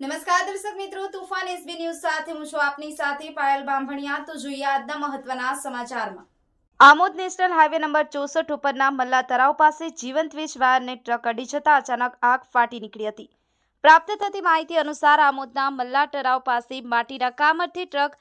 નમસ્કાર દર્શક મિત્રો, તુફાન એસબી ન્યૂઝ સાથે હું છું આપની સાથે પાયલ બાંભણિયા. તો જોઈએ આજના મહત્વના સમાચારમાં. આમોદ નેશનલ હાઈવે નંબર ચોસઠ ઉપરના મલ્લા તરાવ પાસે જીવંત વીજ વાયરને ટ્રક અડી જતા અચાનક આગ ફાટી નીકળી હતી. પ્રાપ્ત થતી માહિતી અનુસાર આમોદના મલ્લા તરાવ પાસે માટીના કામરથી ટ્રક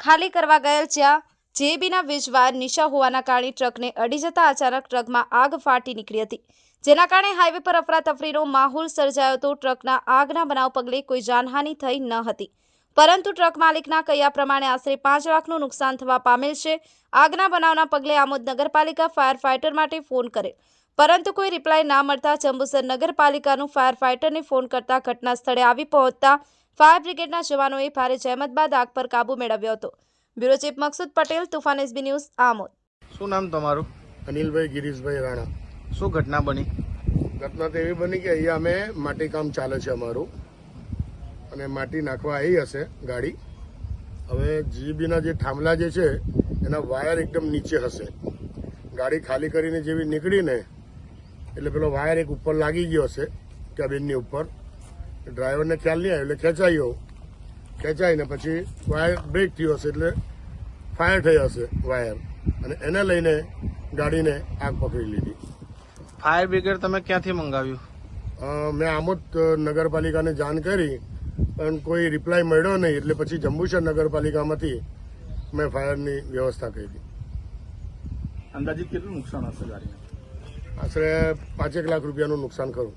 ખાલી કરવા ગયેલ જ્યાં જેબીના વીજવાર નીચા હોવાના કારણે ટ્રકને અડી જતા અચાનક ટ્રકમાં આગ ફાટી નીકળી હતી. જેના કારણે હાઈવે પર અફરાતફરીનો માહોલ સર્જાયો હતો ટ્રકના આગના બનાવ પગલે કોઈ જાનહાનિ થઈ ન હતી. પરંતુ ટ્રક માલિકના કહ્યા પ્રમાણે આશરે પાંચ લાખનું નુકસાન થવા પામેલ છે. આગના બનાવના પગલે આમોદ નગરપાલિકા ફાયર ફાઇટર માટે ફોન કરેલ પરંતુ કોઈ રિપ્લાય ના મળતા ચંબુસર નગરપાલિકાનું ફાયર ફાઇટરને ફોન કરતા ઘટના સ્થળે આવી પહોંચતા ફાયર બ્રિગેડના જવાનોએ ભારે જહેમત બાદ આગ પર કાબુ મેળવ્યો હતો. Bureau chief Maksud Patel Tufan S B news Amod. શું નામ તમારું? અનિલભાઈ ગિરીશભાઈ રાણા. શું ઘટના બની? ઘટના તો એવી બની કે અહીંયા અમે માટી કામ ચાલે છે અમારું. અને માટી નાખવા આવી હશે ગાડી. હવે જીબીના જે થાંભલા જે છે એના વાયર એકદમ નીચે હશે. ગાડી ખાલી કરીને જેવી નીકળીને એટલે પેલો વાયર એક ઉપર લાગી ગયો હશે કેબિનની ઉપર. ડ્રાઈવરને ખ્યાલ નહીં આવ્યો એટલે ખેંચાયો. ખેંચાઈને પછી વાયર બ્રેક થયો હશે એટલે ફાયર થઈ હશે વાયર અને એને લઈને ગાડીને આગ પકડી લીધી. ફાયર બ્રિગેડ તમે ક્યાંથી મંગાવ્યું? મેં આમોદ નગરપાલિકાને જાણ કરી પણ કોઈ રિપ્લાય મળ્યો નહીં. એટલે પછી જંબુસર નગરપાલિકામાંથી મેં ફાયરની વ્યવસ્થા કરી અંદાજિત કેટલું નુકસાન હશે ગાડીને? આશરે પાંચેક લાખ રૂપિયાનું નુકસાન ખરું.